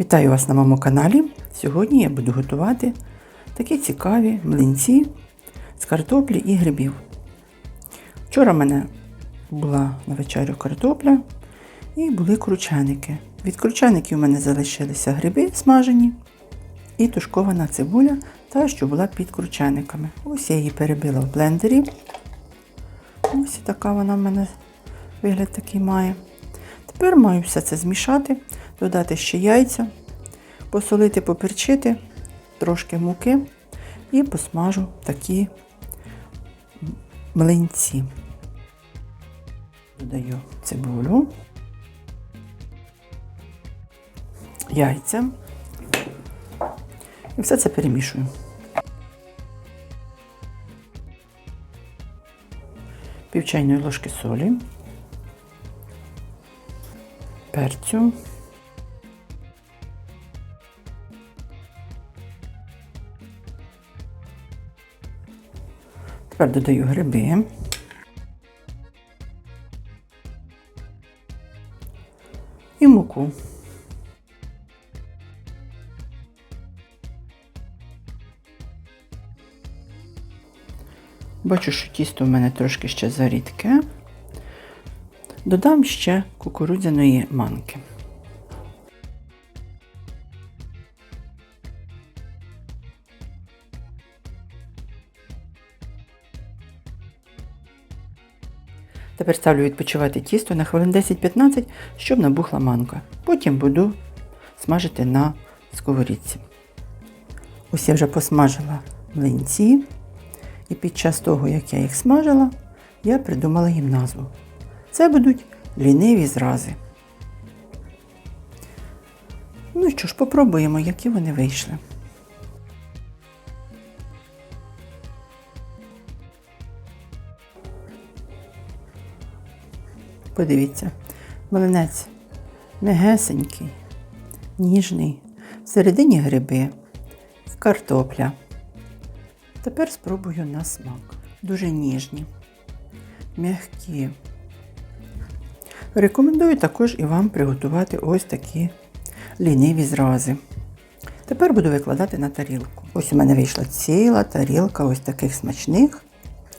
Вітаю вас на моєму каналі. Сьогодні я буду готувати такі цікаві млинці з картоплі і грибів. Вчора в мене була на вечерю картопля і були крученики. Від кручеників у мене залишилися гриби смажені і тушкована цибуля, та, що була під кручениками. Ось я її перебила в блендері. Ось така вона в мене вигляд такий має. Тепер маю все це змішати, додати ще яйця, посолити, поперчити, трошки муки і посмажу такі млинці. Додаю цибулю, яйця і все це перемішую. Пів чайної ложки солі, перцю, Тепер додаю гриби. І муку. Бачу, що тісто в мене трошки ще зарідке. Додам ще кукурудзяної манки. Тепер ставлю відпочивати тісто на хвилин 10-15, щоб набухла манка. Потім буду смажити на сковорідці. Ось я вже посмажила млинці. І під час того, як я їх смажила, я придумала їм назву. Це будуть ліниві зрази. Ну що ж, попробуємо, які вони вийшли. Подивіться, млинець м'ягесенький, ніжний, всередині гриби, картопля. Тепер спробую на смак. Дуже ніжні, м'які. Рекомендую також і вам приготувати ось такі ліниві зрази. Тепер буду викладати на тарілку. Ось у мене вийшла ціла тарілка ось таких смачних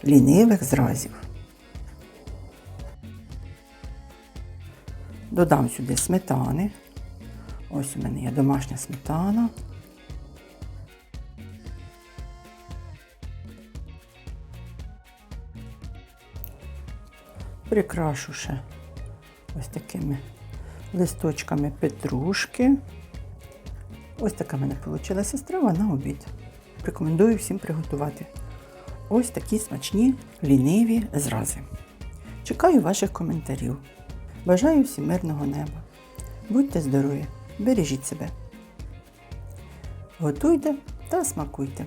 лінивих зразів. Додам сюди сметани. Ось у мене є домашня сметана. Прикрашу ще ось такими листочками петрушки. Ось така в мене вийшла страва на обід. Рекомендую всім приготувати. Ось такі смачні ліниві зрази. Чекаю ваших коментарів. Бажаю всім мирного неба. Будьте здорові, бережіть себе. Готуйте та смакуйте.